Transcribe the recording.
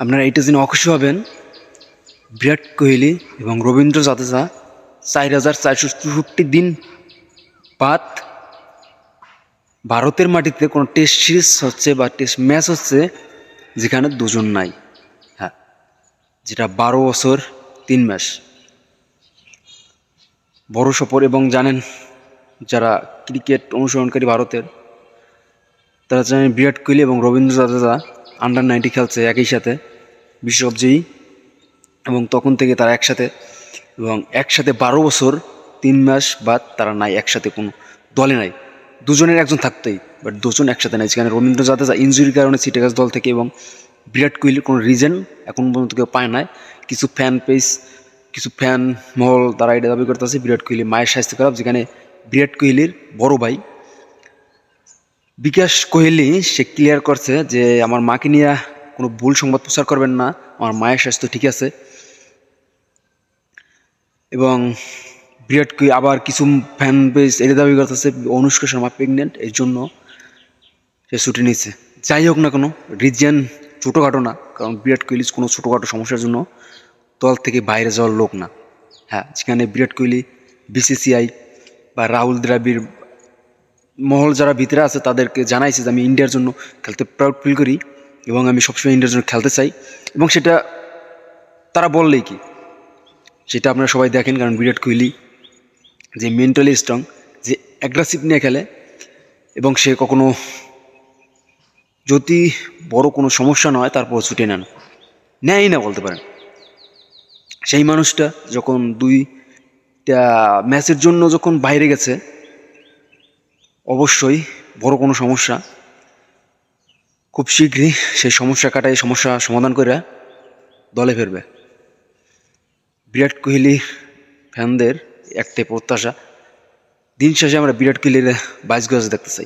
আপনারা এইটা জেনে অখুশি হবেন। বিরাট কোহলি এবং রবীন্দ্র জাদেজা চার হাজার চারশো চৌষট্টি দিন বাদ ভারতের মাটিতে কোনো টেস্ট সিরিজ হচ্ছে বা টেস্ট ম্যাচ হচ্ছে যেখানে দুজন নাই। হ্যাঁ যেটা বারো বছর, তিন মাস বড় সফর এবং জানেন যারা ক্রিকেট অনুসরণকারী ভারতের, তারা জানেন বিরাট কোহলি এবং রবীন্দ্র জাদেজা আন্ডার নাইনটি খেলছে একই সাথে, বিশ্বকাপ জয়ী। এবং তখন থেকে তারা একসাথে, এবং একসাথে বারো বছর, তিন মাস বাদ তারা নাই, একসাথে কোনো দলে নাই। দুজনের একজন থাকতেই বাট দুজন একসাথে নাই। সেখানে রবীন্দ্র জাদেজা ইঞ্জুরির কারণে সিটেগাস দল থেকে এবং বিরাট কোহলির কোনো রিজন এখন পর্যন্ত কেউ পায় নাই। কিছু ফ্যান পেজ কিছু ফ্যান মহল তারা এটা দাবি করতেছে, বিরাট কোহলি মায়ের স্বাস্থ্য খারাপ, যেখানে বিরাট কোহলির বড় ভাই বিকাশ কোহলি, সে ক্লিয়ার করছে যে আমার মাকে নিয়ে কোনো ভুল সংবাদ প্রচার করবেন না, আমার মায়ের স্বাস্থ্য ঠিক আছে। এবং বিরাট কোহলি আবার কিছু ফ্যান পেজ এটা দাবি করতেছে, অনুষ্কা শর্মা প্রেগনেন্ট এর জন্য সে ছুটি নিয়েছে। যাই হোক না কোনো, রিজিয়ান ছোটোখাটো না, কারণ বিরাট কোহলি কোনো ছোটোখাটো সমস্যার জন্য দল থেকে বাইরে যাওয়ার লোক না। হ্যাঁ যেখানে বিরাট কোহলি বিসিসিআই বা রাহুল দ্রাবিড় মহল যারা ভিতরে আছে তাদেরকে জানাইছে যে আমি ইন্ডিয়ার জন্য খেলতে প্রাউড ফিল করি এবং আমি সবসময় ইন্ডিয়ার জন্য খেলতে চাই। এবং সেটা তারা বললেই কি? সেটা আপনারা সবাই দেখেন, কারণ বিরাট কোহলি যে মেন্টালি স্ট্রং যে অ্যাগ্রেসিভ নিয়ে খেলে এবং সে কখনো যদি বড় কোনো সমস্যা নয় তারপর ছুটে নেন। নেয়ই না বলতে পারেন। সেই মানুষটা যখন দুইটা ম্যাচের জন্য যখন বাইরে গেছে অবশ্যই বড় কোনো সমস্যা। খুব শীঘ্রই সেই সমস্যা কাটায়, সমস্যা সমাধান করে দলে ফিরবে। বিরাট কোহলি ফ্যানদের একটাই প্রত্যাশা, দিন শেষে আমরা বিরাট কোহলির বাইশ গজ দেখতে চাই।